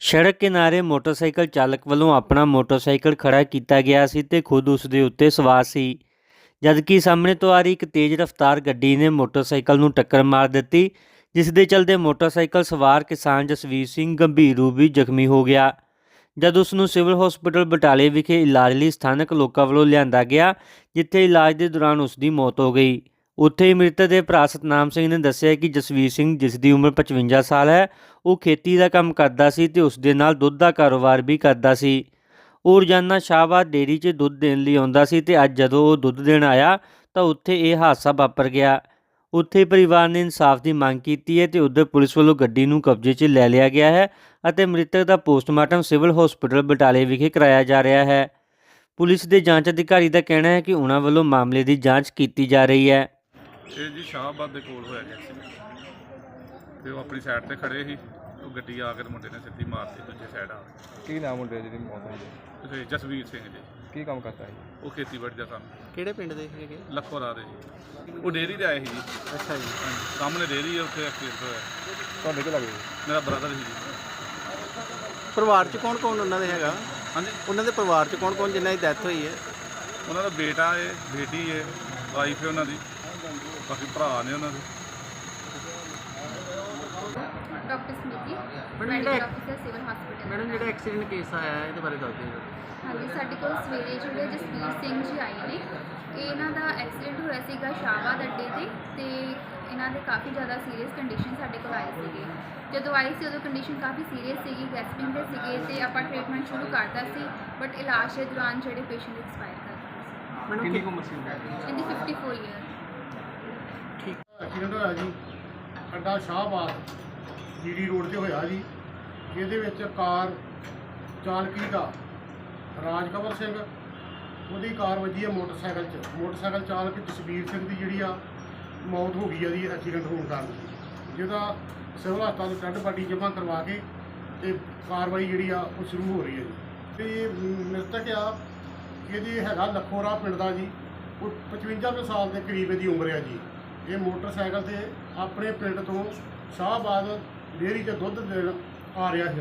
ਸੜਕ ਕਿਨਾਰੇ ਮੋਟਰਸਾਈਕਲ ਚਾਲਕ ਵੱਲੋਂ ਆਪਣਾ ਮੋਟਰਸਾਈਕਲ ਖੜਾ ਕੀਤਾ ਗਿਆ ਸੀ ਤੇ ਖੁਦ ਉਸ ਦੇ ਉੱਤੇ ਸਵਾਰ ਸੀ। ਜਦਕਿ ਸਾਹਮਣੇ ਤੋਂ ਆ ਰਹੀ ਇੱਕ ਤੇਜ਼ ਰਫ਼ਤਾਰ ਗੱਡੀ ਨੇ ਮੋਟਰਸਾਈਕਲ ਨੂੰ ਟੱਕਰ ਮਾਰ ਦਿੱਤੀ, ਜਿਸ ਦੇ ਚਲਦੇ ਮੋਟਰਸਾਈਕਲ ਸਵਾਰ ਕਿਸਾਨ ਜਸਵੀਰ ਸਿੰਘ ਗੰਭੀਰ ਰੂਪ ਵਿੱਚ ਜ਼ਖਮੀ ਹੋ ਗਿਆ। ਜਦ ਉਸ ਨੂੰ ਸਿਵਲ ਹਸਪੀਟਲ ਬਟਾਲੇ ਵਿਖੇ ਇਲਾਜ ਲਈ ਸਥਾਨਕ ਲੋਕਾਂ ਵੱਲੋਂ ਲਿਆਂਦਾ ਗਿਆ, ਜਿੱਥੇ ਇਲਾਜ ਦੇ ਦੌਰਾਨ ਉਸ ਦੀ ਮੌਤ ਹੋ ਗਈ। ਉੱਥੇ ਹੀ ਮ੍ਰਿਤਕ ਦੇ ਭਰਾ ਸਤਨਾਮ ਸਿੰਘ ਨੇ ਦੱਸਿਆ ਕਿ ਜਸਵੀਰ ਸਿੰਘ, ਜਿਸ ਦੀ ਉਮਰ 55 ਸਾਲ ਹੈ, ਉਹ ਖੇਤੀ ਦਾ ਕੰਮ ਕਰਦਾ ਸੀ ਤੇ ਉਸ ਦੇ ਨਾਲ ਦੁੱਧ ਦਾ ਕਾਰੋਬਾਰ ਵੀ ਕਰਦਾ ਸੀ। ਉਹ ਰੋਜ਼ਾਨਾ ਸ਼ਾਹਬਾਦ ਡੇਅਰੀ 'ਚ ਦੁੱਧ ਦੇਣ ਲਈ ਆਉਂਦਾ ਸੀ ਤੇ ਅੱਜ ਜਦੋਂ ਉਹ ਦੁੱਧ ਦੇਣ ਆਇਆ, ਤਾਂ ਉੱਥੇ ਇਹ ਹਾਦਸਾ ਵਾਪਰ ਗਿਆ। ਉੱਥੇ ਪਰਿਵਾਰ ਨੇ ਇਨਸਾਫ ਦੀ ਮੰਗ ਕੀਤੀ ਹੈ ਤੇ ਉਧਰ ਪੁਲਿਸ ਵੱਲੋਂ ਗੱਡੀ ਨੂੰ ਕਬਜ਼ੇ 'ਚ ਲੈ ਲਿਆ ਗਿਆ ਹੈ ਅਤੇ ਮ੍ਰਿਤਕ ਦਾ ਪੋਸਟਮਾਰਟਮ ਸਿਵਲ ਹਸਪੀਟਲ ਬਟਾਲੇ ਵਿਖੇ ਕਰਾਇਆ ਜਾ ਰਿਹਾ ਹੈ। ਪੁਲਿਸ ਦੇ ਜਾਂਚ ਅਧਿਕਾਰੀ ਦਾ ਕਹਿਣਾ ਹੈ ਕਿ ਉਹਨਾਂ ਵੱਲੋਂ ਮਾਮਲੇ ਦੀ ਜਾਂਚ ਕੀਤੀ ਜਾ ਰਹੀ ਹੈ। ਇਹ ਜੀ ਸ਼ਾਹਬਾਦ ਦੇ ਕੋਲ ਹੋਇਆ ਜੀ ਐਕਸੀਡੈਂਟ ਤੇ ਉਹ ਆਪਣੀ ਸਾਈਡ ਤੇ ਖੜੇ ਸੀ। ਉਹ ਗੱਡੀ ਆ ਕੇ ਤੇ ਮੁੰਡੇ ਨੇ ਸਿੱਧੀ ਮਾਰਤੀ ਦੂਜੇ ਸਾਈਡ ਆ ਕੀ। ਨਾਮ ਮੁੰਡੇ ਜਿਹਦੀ ਮੌਤ ਹੋਈ ਹੈ? ਤੇ ਜਸਵੀਰ ਸਿੰਘ ਜੀ। ਕੀ ਕੰਮ ਕਰਦਾ ਹੈ ਉਹ ਖੇਤੀਬਾੜੀ ਦਾ ਕੰਮ। ਕਿਹੜੇ ਪਿੰਡ ਦੇ ਹੈਗੇ ਲੱਖੋ ਦੇ ਜੀ। ਉਹ ਡੇਅਰੀ ਤੇ ਆਏ ਸੀ ਜੀ। ਅੱਛਾ ਜੀ। ਹਾਂਜੀ, ਸਾਹਮਣੇ ਡੇਅਰੀ ਹੈ ਉੱਥੇ ਐਕਸੀਡੈਂਟ ਹੋਇਆ। ਤੁਹਾਡੇ ਕੀ ਲੱਗਦਾ? ਮੇਰਾ ਬ੍ਰਦਰ ਸੀ ਜੀ। ਪਰਿਵਾਰ ਚ ਕੌਣ ਕੌਣ ਉਹਨਾਂ ਦੇ ਹੈਗਾ? ਹਾਂਜੀ। ਉਹਨਾਂ ਦੇ ਪਰਿਵਾਰ ਚ ਕੌਣ ਕੌਣ ਜਿਨ੍ਹਾਂ ਦੀ ਡੈਥ ਹੋਈ ਹੈ? ਉਹਨਾਂ ਦਾ ਬੇਟਾ ਹੈ ਬੇਟੀ ਹੈ ਵਾਈਫ ਹੈ ਉਹਨਾਂ ਦੀ। ਬਾਕੀ ਭਰਾ ਨੇ ਉਹਨਾਂ ਦੇ। ਡਾਕਟਰ ਸਮਿਤੀ ਮੈਡਮ, ਮੈਡੀਕਲ ਜਿਹੜਾ- ਅਫਸਰ ਸਿਵਲ ਹਸਪੀਟਲ ਮੈਡਮ ਜਿਹੜਾ ਐਕਸੀਡੈਂਟ ਕੇਸ ਆਇਆ ਹੈ, ਇਹਦੇ ਬਾਰੇ ਦੱਸ ਦਿਓ। ਹਾਂਜੀ ਸਾਡੇ ਕੋਲ ਸਵੇਰੇ ਜਿਹੜੇ ਜਸਵੀਰ ਸਿੰਘ ਜੀ ਆਏ ਨੇ ਇਹ ਇਹਨਾਂ ਦਾ ਐਕਸੀਡੈਂਟ ਹੋਇਆ ਸੀਗਾ ਸ਼ਾਹਬਾਦ ਅੱਡੇ ਤੇ ਤੇ ਇਹਨਾਂ ਦੇ ਕਾਫੀ ਜ਼ਿਆਦਾ ਸੀਰੀਅਸ ਕੰਡੀਸ਼ਨ ਸਾਡੇ ਕੋਲ ਆਏ ਸੀਗੇ। ਜਦੋਂ ਆਏ ਸੀ ਉਦੋਂ ਕੰਡੀਸ਼ਨ ਕਾਫੀ ਸੀਰੀਅਸ ਸੀਗੀ ਗੈਸਪਿੰਗ ਦੇ ਸੀਗੇ ਤੇ ਆਪਾਂ ਟ੍ਰੀਟਮੈਂਟ ਸ਼ੁਰੂ ਕਰਤਾ ਸੀ ਬਟ ਇਲਾਜ ਦੇ ਦੌਰਾਨ ਜਿਹੜੇ ਪੇਸ਼ੈਂਟ ਐਕਸਪਾਇਰ ਕਰ ਗਏ ਮੈਡਮ ਕਿੰਨੀ ਉਮਰ ਸੀ? ਸੀ ਇਹਦੀ 54 ਇਅਰ ਐਕਸੀਡੈਂਟ ਹੋਇਆ ਜੀ। ਅੱਡਾ ਸ਼ਾਹਬਾਦ ਜੀਡੀ ਰੋਡ ਤੇ ਹੋਇਆ ਜੀ। ਜਿਹਦੇ ਵਿੱਚ ਕਾਰ ਚਾਲਕੀ ਦਾ ਰਾਜਕਵਰ ਸਿੰਘ, ਉਹਦੀ ਕਾਰ ਵੱਜੀ ਹੈ ਮੋਟਰਸਾਈਕਲ 'ਚ। ਮੋਟਰਸਾਈਕਲ ਚਾਲਕ ਜਸਵੀਰ ਸਿੰਘ ਦੀ ਜਿਹੜੀ ਆ, ਮੌਤ ਹੋ ਗਈ ਆ ਜੀ ਐਕਸੀਡੈਂਟ ਹੋਣ ਕਾਰਨ। ਜਿਹਦਾ ਸਿਵਲ ਹਸਪਤਾਲ ਟੱਡ ਪਾਟੀ ਜਮ੍ਹਾਂ ਕਰਵਾ ਕੇ ਤੇ ਕਾਰਵਾਈ ਜਿਹੜੀ ਆ, ਉਹ ਸ਼ੁਰੂ ਹੋ ਰਹੀ ਹੈ ਜੀ। ਤੇ ਇਹ ਮ੍ਰਿਤਕ ਆ, ਇਹਦੀ ਹੈਗਾ ਲਖੋਰਾ ਪਿੰਡ ਦਾ ਜੀ। ਉਹ 55 ਸਾਲ ਦੇ ਕਰੀਬ ਇਹਦੀ ਉਮਰ ਆ ਜੀ। ਇਹ ਮੋਟਰਸਾਈਕਲ ਤੇ ਆਪਣੇ ਪਿੰਡ ਤੋਂ ਸ਼ਾਹਬਾਦ ਡੇਅਰੀ 'ਚ ਦੁੱਧ ਦੇਣ ਆ ਰਿਹਾ ਸੀ